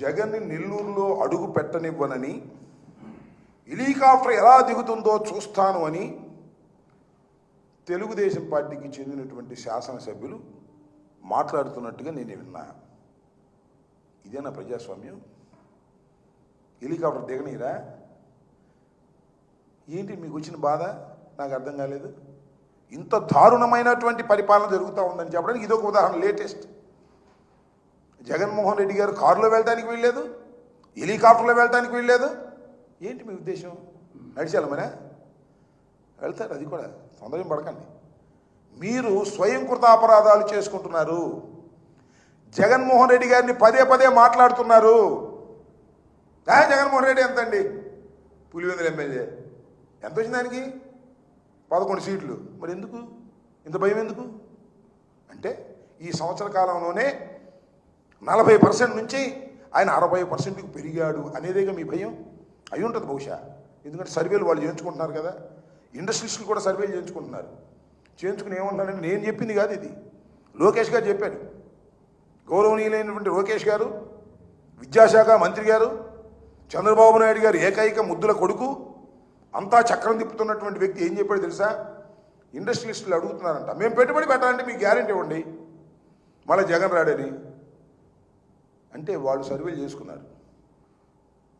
జగన్ని నెల్లూరులో అడుగు పెట్టనివ్వనని హెలికాప్టర్ ఎలా దిగుతుందో చూస్తాను అని తెలుగుదేశం పార్టీకి చెందినటువంటి శాసనసభ్యులు మాట్లాడుతున్నట్టుగా నేను విన్నా. ఇదేనా ప్రజాస్వామ్యం. హెలికాప్టర్ దిగనీరా? ఏంటి మీకు వచ్చిన బాధ? నాకు అర్థం కాలేదు. ఇంత దారుణమైనటువంటి పరిపాలన జరుగుతూ ఉందని చెప్పడానికి ఇదొక ఉదాహరణ లేటెస్ట్. జగన్మోహన్ రెడ్డి గారు కారులో వెళ్ళడానికి వీల్లేదు హెలికాప్టర్లో వెళ్ళడానికి వీల్లేదు. ఏంటి మీ ఉద్దేశం? నడిచాలి మరే? వెళ్తారు అది కూడా తొందరగా పడకండి. మీరు స్వయం కృత అపరాధాలు చేసుకుంటున్నారు. జగన్మోహన్ రెడ్డి గారిని పదే పదే మాట్లాడుతున్నారు. జగన్మోహన్ రెడ్డి ఎంత అండి పులివెందుల ఎమ్మెల్యే. ఎంత వచ్చింది దానికి? పదకొండు సీట్లు. మరి ఎందుకు ఇంత భయం ఎందుకు? అంటే ఈ సంవత్సర కాలంలోనే నలభై పర్సెంట్ నుంచి ఆయన అరవై పర్సెంట్కి పెరిగాడు అనేదేగా మీ భయం? అయి ఉంటుంది బహుశా. ఎందుకంటే సర్వేలు వాళ్ళు చేయించుకుంటున్నారు కదా. ఇండస్ట్రీస్లు కూడా సర్వేలు చేయించుకుంటున్నారు. చేయించుకుని ఏమంటున్నారంటే నేను చెప్పింది కాదు ఇది. లోకేష్ గారు చెప్పాడు గౌరవనీయులైనటువంటి లోకేష్ గారు విద్యాశాఖ మంత్రి గారు చంద్రబాబు నాయుడు గారు ఏకైక ముద్దుల కొడుకు అంతా చక్రం తిప్పుతున్నటువంటి వ్యక్తి ఏం చెప్పాడు తెలుసా? ఇండస్ట్రియలిస్టులు అడుగుతున్నారంట. మేము పెట్టుబడి పెట్టాలంటే మీకు గ్యారెంటీ ఇవ్వండి. మళ్ళీ జగన్ రాడని. అంటే వాళ్ళు సర్వేలు చేసుకున్నారు.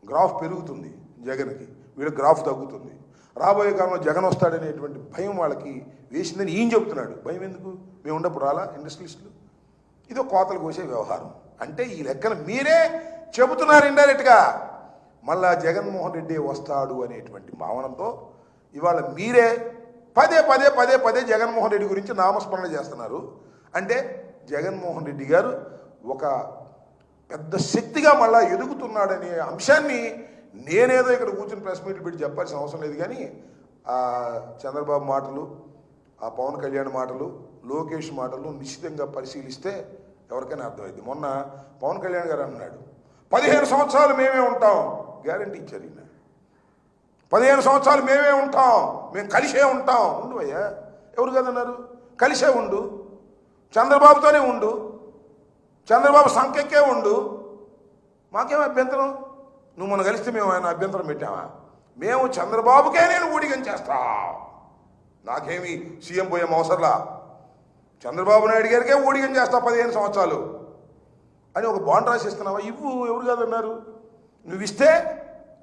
గ్రాఫ్ పెరుగుతుంది జగన్కి వీళ్ళ గ్రాఫ్ తగ్గుతుంది. రాబోయే కాలంలో జగన్ వస్తాడనేటువంటి భయం వాళ్ళకి వేసిందని ఈయన చెబుతున్నాడు భయం ఎందుకు? మేము ఉన్నప్పుడు రాలా ఇండస్ట్రియలిస్టులు? ఇదో కోతలు కోసే వ్యవహారం. అంటే ఈ లెక్కన మీరే చెబుతున్నారు ఇండైరెక్ట్గా. మళ్ళా జగన్మోహన్ రెడ్డి వస్తాడు అనేటువంటి భావనతో ఇవాళ మీరే పదే పదే పదే పదే జగన్మోహన్ రెడ్డి గురించి నామస్మరణ చేస్తున్నారు. అంటే జగన్మోహన్ రెడ్డి గారు ఒక పెద్ద శక్తిగా మళ్ళా ఎదుగుతున్నాడనే అంశాన్ని నేనేదో ఇక్కడ కూర్చుని ప్రెస్ మీట్లు పెట్టి చెప్పాల్సిన అవసరం లేదు. కానీ ఆ చంద్రబాబు మాటలు ఆ పవన్ కళ్యాణ్ మాటలు లోకేష్ మాటలు నిశ్చితంగా పరిశీలిస్తే ఎవరికైనా అర్థమైంది మొన్న పవన్ కళ్యాణ్ గారు అన్నాడు పదిహేను సంవత్సరాలు మేమే ఉంటాం. గ్యారంటీ ఇచ్చారు ఈయన. పదిహేను సంవత్సరాలు మేమే ఉంటాం మేము కలిసే ఉంటాం. ఉండు అయ్యా ఎవరు కదన్నారు? కలిసే ఉండు. చంద్రబాబుతోనే ఉండు. చంద్రబాబు సంఖ్యకే ఉండు. మాకేం అభ్యంతరం? నువ్వు మొన్న కలిస్తే మేము ఆయన అభ్యంతరం పెట్టామా? మేము చంద్రబాబుకే నేను ఊడిగం చేస్తా. నాకేమి సీఎం పోయే అవసరంలా? చంద్రబాబు నాయుడు గారికే ఊడిగం చేస్తా పదిహేను సంవత్సరాలు. అని ఒక బాండ్ రాసిస్తున్నావా ఇవ్వు ఎవరు కాదన్నారు? నువ్వు ఇస్తే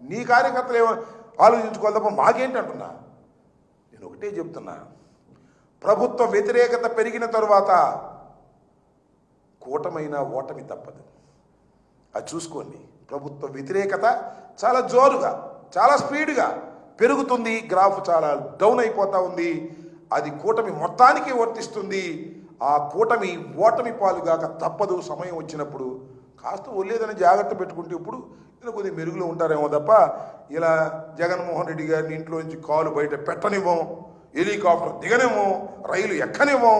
నీ కార్యకర్తలు ఏమో ఆలోచించుకోవాలి తప్ప మాకేంటి అంటున్నా? నేను ఒకటే చెప్తున్నా. ప్రభుత్వ వ్యతిరేకత పెరిగిన తరువాత కూటమైన ఓటమి తప్పదు. అది చూసుకోండి. ప్రభుత్వ వ్యతిరేకత చాలా జోరుగా చాలా స్పీడ్గా పెరుగుతుంది. గ్రాఫ్ చాలా డౌన్ అయిపోతా ఉంది. అది కూటమి మొత్తానికి వర్తిస్తుంది. ఆ కూటమి ఓటమి పాలుగాక తప్పదు. సమయం వచ్చినప్పుడు కాస్త ఒళ్ళేదని జాగ్రత్త పెట్టుకుంటే ఇప్పుడు ఇలా కొద్దిగా మెరుగులో ఉంటారేమో తప్ప ఇలా జగన్మోహన్ రెడ్డి గారిని ఇంట్లో నుంచి కాలు బయట పెట్టనివ్వం. హెలికాప్టర్ దిగనివ్వం. రైలు ఎక్కనివ్వం.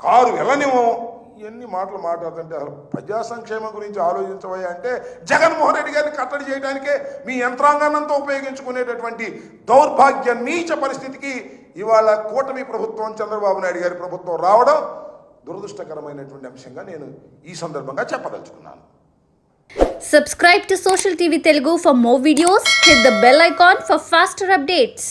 కారు వెళ్ళనివ్వం. ఎన్ని మాటలు మాట్లాడుతుంటే అసలు ప్రజా సంక్షేమం గురించి ఆలోచించవయ్యా అంటే జగన్మోహన్ రెడ్డి గారిని కట్టడి చేయడానికే మీ యంత్రాంగాన్నంతా ఉపయోగించుకునేటటువంటి దౌర్భాగ్య నీచ పరిస్థితికి ఇవాళ కూటమి ప్రభుత్వం చంద్రబాబు నాయుడు గారి ప్రభుత్వం రావడం దురదృష్టకరమైనటువంటి అంశంగా నేను ఈ సందర్భంగా చెప్పదలుచుకున్నాను. Subscribe to social TV Telugu for more videos hit the bell icon for faster updates